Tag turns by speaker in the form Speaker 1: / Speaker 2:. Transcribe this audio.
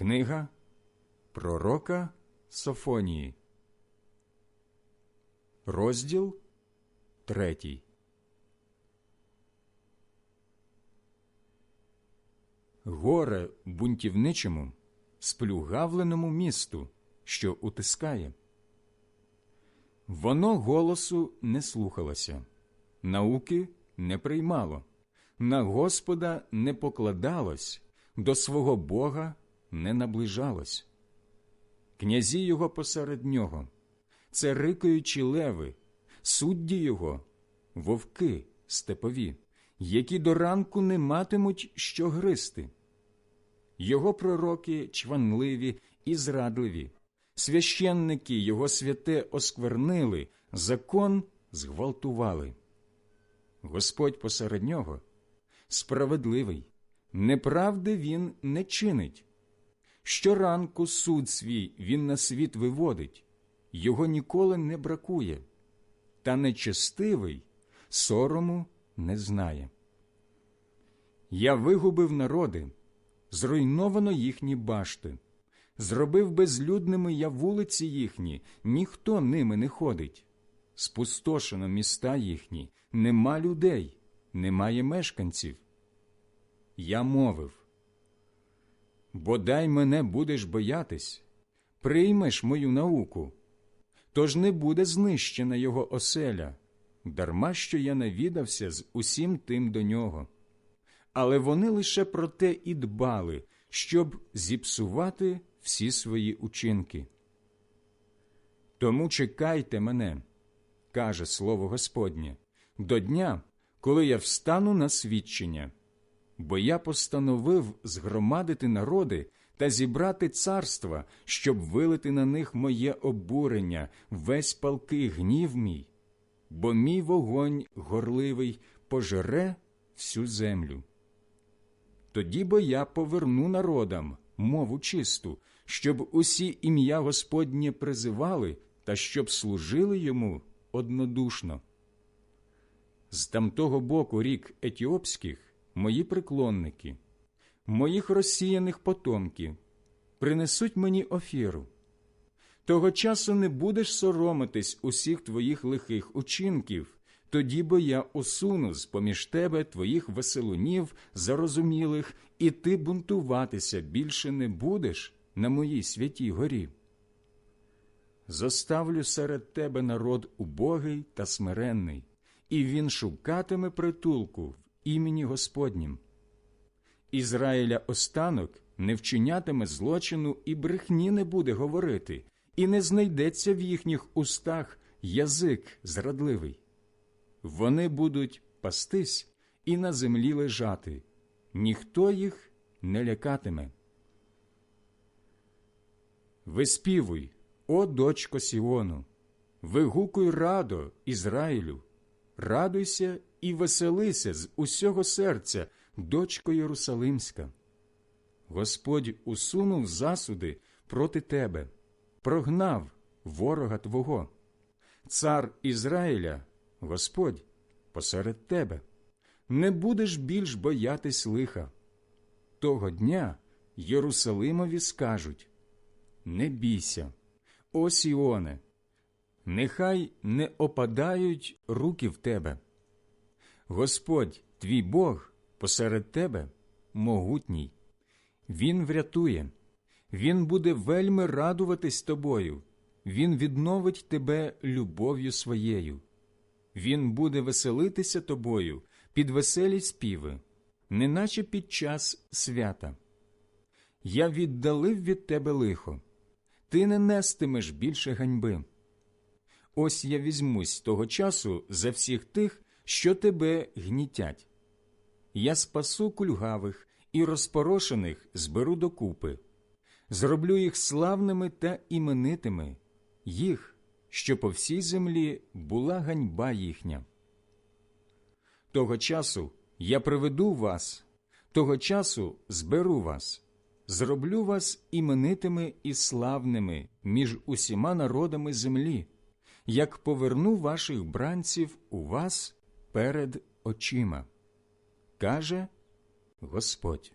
Speaker 1: Книга Пророка Софонії, розділ третій. Горе бунтівничому, сплюгавленому місту, що утискає. Воно голосу не слухалося, науки не приймало, на Господа не покладалось, до свого Бога не наближалось. Князі його посеред нього, це рикаючі леви, судді його, вовки степові, які до ранку не матимуть що гристи. Його пророки чванливі і зрадливі, священники його святе осквернили, закон зґвалтували. Господь посеред нього справедливий, неправди він не чинить. Щоранку суд свій він на світ виводить, його ніколи не бракує, та нечестивий сорому не знає. Я вигубив народи, зруйновано їхні башти, зробив безлюдними я вулиці їхні, ніхто ними не ходить. Спустошено міста їхні, нема людей, немає мешканців. Я мовив бодай мене будеш боятись, приймеш мою науку, тож не буде знищена його оселя, дарма що я навідався з усім тим до нього. Але вони лише про те і дбали, щоб зіпсувати всі свої учинки. Тому чекайте мене, каже слово Господнє, до дня, коли я встану на свідчення бо я постановив згромадити народи та зібрати царства, щоб вилити на них моє обурення, весь палкий гнів мій, бо мій вогонь горливий пожере всю землю. Тоді бо я поверну народам мову чисту, щоб усі ім'я Господнє призивали та щоб служили йому однодушно. З тамтого боку рік етіопських мої приклонники, моїх розсіяних потомків, принесуть мені офіру. Того часу не будеш соромитись усіх твоїх лихих учинків, тоді бо я усуну з поміж тебе твоїх веселунів, зарозумілих, і ти бунтуватися більше не будеш на моїй святій горі. Зоставлю серед тебе народ убогий та смиренний, і він шукатиме притулку в імені Господнім. Ізраїля останок не вчинятиме злочину і брехні не буде говорити, і не знайдеться в їхніх устах язик зрадливий. Вони будуть пастись і на землі лежати, ніхто їх не лякатиме. Виспівуй, о дочко Сіону, вигукуй радо Ізраїлю, радуйся і веселися з усього серця, дочко Єрусалимська. Господь усунув засуди проти тебе, прогнав ворога Твого. Цар Ізраїля, Господь, посеред тебе, не будеш більш боятись лиха. Того дня Єрусалимові скажуть Не бійся, о Сіоне, нехай не опадають руки в тебе. Господь, твій Бог, посеред тебе могутній. Він врятує, Він буде вельми радуватись тобою, Він відновить тебе любов'ю своєю. Він буде веселитися тобою під веселі співи, неначе під час свята. Я віддалив від тебе лихо, ти не нестимеш більше ганьби. Ось я візьмусь того часу за всіх тих, що тебе гнітять. Я спасу кульгавих і розпорошених зберу докупи, зроблю їх славними та іменитими, їх, що по всій землі була ганьба їхня. Того часу я приведу вас, того часу зберу вас, зроблю вас іменитими і славними між усіма народами землі, як поверну ваших бранців у вас перед очима, каже Господь.